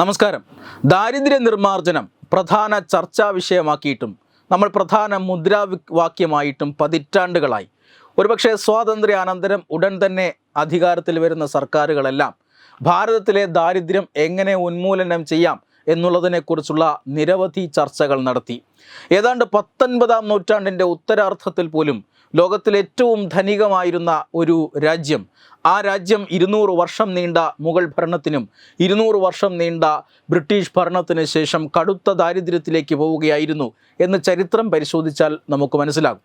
നമസ്കാരം. ദാരിദ്ര്യ നിർമ്മാർജനം പ്രധാന ചർച്ചാ വിഷയമാക്കിയിട്ടും നമ്മൾ പ്രധാന മുദ്രാവാക്യമായിട്ടും പതിറ്റാണ്ടുകളായി. ഒരുപക്ഷെ സ്വാതന്ത്ര്യാനന്തരം ഉടൻ തന്നെ അധികാരത്തിൽ വരുന്ന സർക്കാരുകളെല്ലാം ഭാരതത്തിലെ ദാരിദ്ര്യം എങ്ങനെ ഉന്മൂലനം ചെയ്യാം എന്നുള്ളതിനെക്കുറിച്ചുള്ള നിരവധി ചർച്ചകൾ നടത്തി. ഏതാണ്ട് പത്തൊൻപതാം നൂറ്റാണ്ടിന്റെ ഉത്തരാർത്ഥത്തിൽ പോലും ലോകത്തിലെ ഏറ്റവും ധനികമായിരുന്ന ഒരു രാജ്യം ആ രാജ്യം ഇരുന്നൂറ് വർഷം നീണ്ട മുഗൾ ഭരണത്തിനും ഇരുന്നൂറ് വർഷം നീണ്ട ബ്രിട്ടീഷ് ഭരണത്തിന് ശേഷം കടുത്ത ദാരിദ്ര്യത്തിലേക്ക് പോവുകയായിരുന്നു എന്ന് ചരിത്രം പരിശോധിച്ചാൽ നമുക്ക് മനസ്സിലാകും.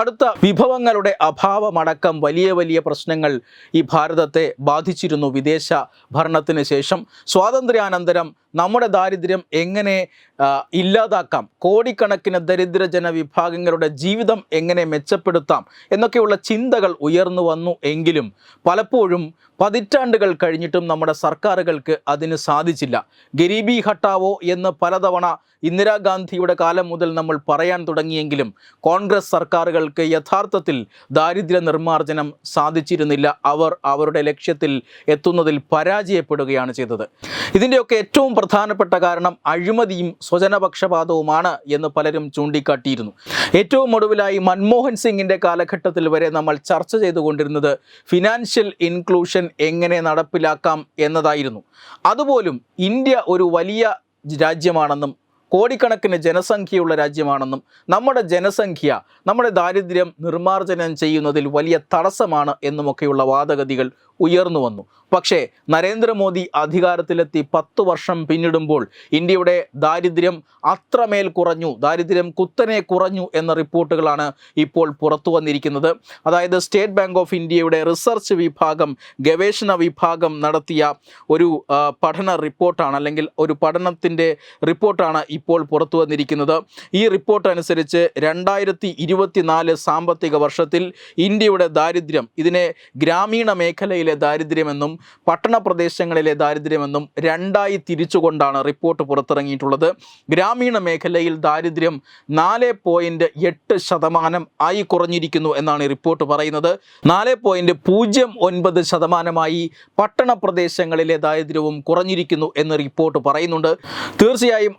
കടുത്ത വിഭവങ്ങളുടെ അഭാവമടക്കം വലിയ വലിയ പ്രശ്നങ്ങൾ ഈ ഭാരതത്തെ ബാധിച്ചിരുന്നു വിദേശ ഭരണത്തിന് ശേഷം. സ്വാതന്ത്ര്യാനന്തരം നമ്മുടെ ദാരിദ്ര്യം എങ്ങനെ ഇല്ലാതാക്കാം? കോടിക്കണക്കിന് ദരിദ്രജന വിഭാഗങ്ങളുടെ ജീവിതം എങ്ങനെ മെച്ചപ്പെടുത്താം? എന്നൊക്കെയുള്ള ചിന്തകൾ ഉയർന്നു വന്നു എങ്കിലും പലപ്പോഴും പതിറ്റാണ്ടുകൾ കഴിഞ്ഞിട്ടും നമ്മുടെ സർക്കാരുകൾക്ക് അതിന് സാധിച്ചില്ല. ഗരീബി ഹട്ടാവോ എന്ന് പലതവണ ഇന്ദിരാഗാന്ധിയുടെ കാലം മുതൽ നമ്മൾ പറയാൻ തുടങ്ങിയെങ്കിലും കോൺഗ്രസ് സർക്കാരുകൾക്ക് യഥാർത്ഥത്തിൽ ദാരിദ്ര്യ നിർമ്മാർജനം സാധിച്ചിരുന്നില്ല. അവർ അവരുടെ ലക്ഷ്യത്തിൽ എത്തുന്നതിൽ പരാജയപ്പെടുകയാണ് ചെയ്തത്. ഇതിന്റെയൊക്കെ ഏറ്റവും പ്രധാനപ്പെട്ട കാരണം അഴിമതിയും സ്വജനപക്ഷപാതവുമാണ് എന്ന് പലരും ചൂണ്ടിക്കാട്ടിയിരുന്നു. ഏറ്റവും ഒടുവിലായി മൻമോഹൻ സിംഗിന്റെ കാലഘട്ടത്തിൽ വരെ നമ്മൾ ചർച്ച ചെയ്തുകൊണ്ടിരുന്നത് ഫിനാൻഷ്യൽ ഇൻക്ലൂഷൻ എങ്ങനെ നടപ്പിലാക്കാം എന്നതായിരുന്നു. അതുപോലും ഇന്ത്യ ഒരു വലിയ രാജ്യമാണെന്നും കോടിക്കണക്കിന് ജനസംഖ്യയുള്ള രാജ്യമാണെന്നും നമ്മുടെ ജനസംഖ്യ നമ്മുടെ ദാരിദ്ര്യം നിർമ്മാർജനം ചെയ്യുന്നതിൽ വലിയ തടസ്സമാണ് എന്നുമൊക്കെയുള്ള വാദഗതികൾ ഉയർന്നു വന്നു. പക്ഷേ നരേന്ദ്രമോദി അധികാരത്തിലെത്തി പത്തു വർഷം പിന്നിടുമ്പോൾ ഇന്ത്യയുടെ ദാരിദ്ര്യം അത്രമേൽ കുറഞ്ഞു ദാരിദ്ര്യം കുത്തനെ കുറഞ്ഞു എന്ന റിപ്പോർട്ടുകളാണ് ഇപ്പോൾ പുറത്തു വന്നിരിക്കുന്നത്. അതായത് സ്റ്റേറ്റ് ബാങ്ക് ഓഫ് ഇന്ത്യയുടെ റിസർച്ച് വിഭാഗം ഗവേഷണ വിഭാഗം നടത്തിയ ഒരു പഠന റിപ്പോർട്ടാണ് അല്ലെങ്കിൽ ഒരു പഠനത്തിന്റെ റിപ്പോർട്ടാണ് ഇപ്പോൾ പുറത്തു വന്നിരിക്കുന്നത്. ഈ റിപ്പോർട്ട് അനുസരിച്ച് രണ്ടായിരത്തി ഇരുപത്തിനാല് സാമ്പത്തിക വർഷത്തിൽ ഇന്ത്യയുടെ ദാരിദ്ര്യം ഇതിനെ ഗ്രാമീണ മേഖലയിലെ ദാരിദ്ര്യമെന്നും പട്ടണ പ്രദേശങ്ങളിലെ ദാരിദ്ര്യമെന്നും രണ്ടായി തിരിച്ചുകൊണ്ടാണ് റിപ്പോർട്ട് പുറത്തിറങ്ങിയിട്ടുള്ളത്. ഗ്രാമീണ മേഖലയിൽ ദാരിദ്ര്യം നാല് പോയിന്റ് എട്ട് ശതമാനം ആയി കുറഞ്ഞിരിക്കുന്നു എന്നാണ് റിപ്പോർട്ട് പറയുന്നത്. നാല് പോയിന്റ് പൂജ്യം ഒൻപത് ശതമാനമായി പട്ടണ പ്രദേശങ്ങളിലെ ദാരിദ്ര്യവും കുറഞ്ഞിരിക്കുന്നു എന്ന് റിപ്പോർട്ട് പറയുന്നുണ്ട്. തീർച്ചയായും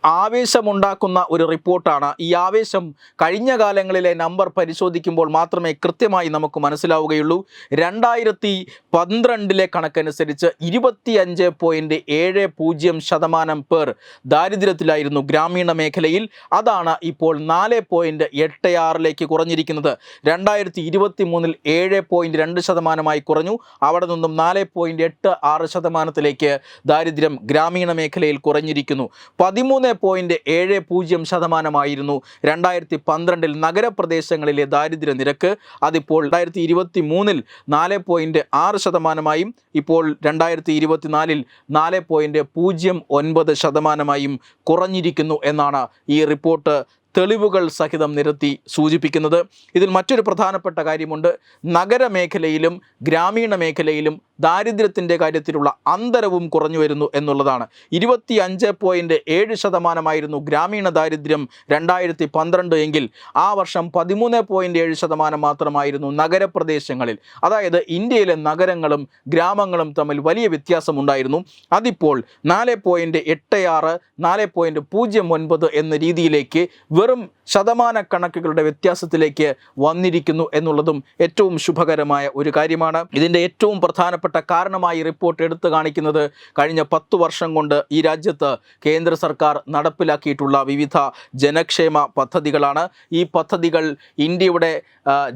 ആവേശമുണ്ടാക്കുന്ന ഒരു റിപ്പോർട്ടാണ്. ഈ ആവേശം കഴിഞ്ഞ കാലങ്ങളിലെ നമ്പർ പരിശോധിക്കുമ്പോൾ മാത്രമേ കൃത്യമായി നമുക്ക് മനസ്സിലാവുകയുള്ളൂ. രണ്ടായിരത്തി പന്ത്രണ്ടിലെ കണക്കനുസരിച്ച് ഇരുപത്തിയഞ്ച് പോയിന്റ് ഏഴ് പൂജ്യം ശതമാനം പേർ ദാരിദ്ര്യത്തിലായിരുന്നു ഗ്രാമീണ മേഖലയിൽ. അതാണ് ഇപ്പോൾ നാല് പോയിന്റ് എട്ട് ആറിലേക്ക് കുറഞ്ഞിരിക്കുന്നത്. രണ്ടായിരത്തി ഇരുപത്തി മൂന്നിൽ ഏഴ് പോയിന്റ് രണ്ട് ശതമാനമായി കുറഞ്ഞു. അവിടെ നിന്നും നാല് പോയിന്റ് എട്ട് ആറ് ശതമാനത്തിലേക്ക് ദാരിദ്ര്യം ഗ്രാമീണ മേഖലയിൽ കുറഞ്ഞിരിക്കുന്നു. പതിമൂന്ന് പോയിന്റ് ഏഴ് പൂജ്യം ശതമാനമായിരുന്നു. രണ്ടായിരത്തി പന്ത്രണ്ടിൽ നഗരപ്രദേശങ്ങളിലെ ദാരിദ്ര്യ നിരക്ക് അതിപ്പോൾ രണ്ടായിരത്തി ഇരുപത്തി മൂന്നിൽ നാല് പോയിന്റ് ആറ് ശതമാനമായും ഇപ്പോൾ രണ്ടായിരത്തി ഇരുപത്തിനാലിൽ നാല് പോയിന്റ് പൂജ്യം ഒൻപത് ശതമാനമായും കുറഞ്ഞിരിക്കുന്നു എന്നാണ് ഈ റിപ്പോർട്ട് തെളിവുകൾ സഹിതം നിരത്തി സൂചിപ്പിക്കുന്നത്. ഇതിൽ മറ്റൊരു പ്രധാനപ്പെട്ട കാര്യമുണ്ട്. നഗരമേഖലയിലും ഗ്രാമീണ മേഖലയിലും ദാരിദ്ര്യത്തിന്റെ കാര്യത്തിലുള്ള അന്തരവും കുറഞ്ഞു വരുന്നു എന്നുള്ളതാണ്. ഇരുപത്തി അഞ്ച് പോയിന്റ് ഏഴ് ശതമാനമായിരുന്നു ഗ്രാമീണ ദാരിദ്ര്യം രണ്ടായിരത്തി പന്ത്രണ്ട് എങ്കിൽ ആ വർഷം പതിമൂന്ന് പോയിന്റ് ഏഴ് ശതമാനം മാത്രമായിരുന്നു നഗരപ്രദേശങ്ങളിൽ. അതായത് ഇന്ത്യയിലെ നഗരങ്ങളും ഗ്രാമങ്ങളും തമ്മിൽ വലിയ വ്യത്യാസമുണ്ടായിരുന്നു. അതിപ്പോൾ നാല് പോയിന്റ് എട്ട് ആറ് നാല് പോയിന്റ് പൂജ്യം ഒൻപത് എന്ന രീതിയിലേക്ക് വെറും ശതമാന കണക്കുകളുടെ വ്യത്യാസത്തിലേക്ക് വന്നിരിക്കുന്നു എന്നുള്ളതും ഏറ്റവും ശുഭകരമായ ഒരു കാര്യമാണ്. ഇതിന്റെ ഏറ്റവും പ്രധാനപ്പെട്ട കാരണമായി റിപ്പോർട്ട് എടുത്തു കാണിക്കുന്നത് കഴിഞ്ഞ പത്ത് വർഷം കൊണ്ട് ഈ രാജ്യത്ത് കേന്ദ്ര സർക്കാർ നടപ്പിലാക്കിയിട്ടുള്ള വിവിധ ജനക്ഷേമ പദ്ധതികളാണ്. ഈ പദ്ധതികൾ ഇന്ത്യയുടെ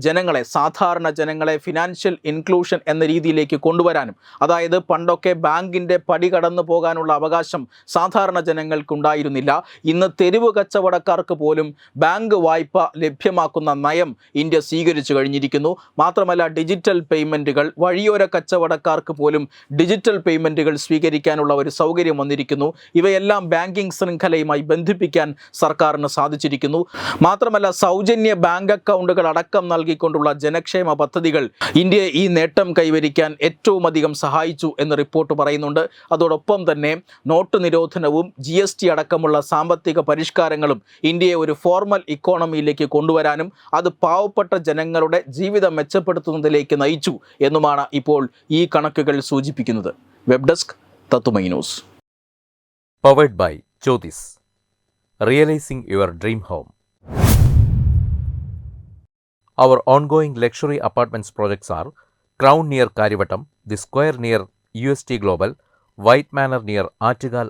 ജനങ്ങളെ സാധാരണ ജനങ്ങളെ ഫിനാൻഷ്യൽ ഇൻക്ലൂഷൻ എന്ന രീതിയിലേക്ക് കൊണ്ടുവരാനും അതായത് പണ്ടൊക്കെ ബാങ്കിന്റെ പടി കടന്നു പോകാനുള്ള അവകാശം സാധാരണ ജനങ്ങൾക്കുണ്ടായിരുന്നില്ല. ഇന്ന് തെരുവ് കച്ചവടക്കാർക്ക് പോലും ബാങ്ക് വായ്പ ലഭ്യമാക്കുന്ന നയം ഇന്ത്യ സ്വീകരിച്ചു കഴിഞ്ഞിരിക്കുന്നു. മാത്രമല്ല ഡിജിറ്റൽ പേയ്മെന്റുകൾ വഴിയോര കച്ചവടക്കാർക്ക് പോലും ഡിജിറ്റൽ പേയ്മെന്റുകൾ സ്വീകരിക്കാനുള്ള ഒരു സൗകര്യം വന്നിരിക്കുന്നു. ഇവയെല്ലാം ബാങ്കിംഗ് ശൃംഖലയുമായി ബന്ധിപ്പിക്കാൻ സർക്കാരിന് സാധിച്ചിരിക്കുന്നു. മാത്രമല്ല സൗജന്യ ബാങ്ക് അക്കൗണ്ടുകൾ അടക്കം നൽകിക്കൊണ്ടുള്ള ജനക്ഷേമ പദ്ധതികൾ ഇന്ത്യയെ ഈ നേട്ടം കൈവരിക്കാൻ ഏറ്റവും അധികം സഹായിച്ചു എന്ന് റിപ്പോർട്ട് പറയുന്നുണ്ട്. അതോടൊപ്പം തന്നെ നോട്ട് നിരോധനവും ജി അടക്കമുള്ള സാമ്പത്തിക പരിഷ്കാരങ്ങളും ഇന്ത്യയെ ഒരു ഫോർമൽ ഇക്കോണമിയിലേക്ക് കൊണ്ടുവരാനും അത് പാവപ്പെട്ട ജനങ്ങളുടെ ജീവിതം മെച്ചപ്പെടുത്തുന്നതിലേക്ക് നയിച്ചു എന്നുമാണ് ഇപ്പോൾ ഈ കണക്കുകൾ സൂചിപ്പിക്കുന്നത് വെബ് ഡെസ്ക് തത്തുമൈ news Powered by Jyotis. Realizing your dream home. Our ongoing luxury apartments projects are Crown near Karivattam, The Square near UST Global, White Manor near Achigal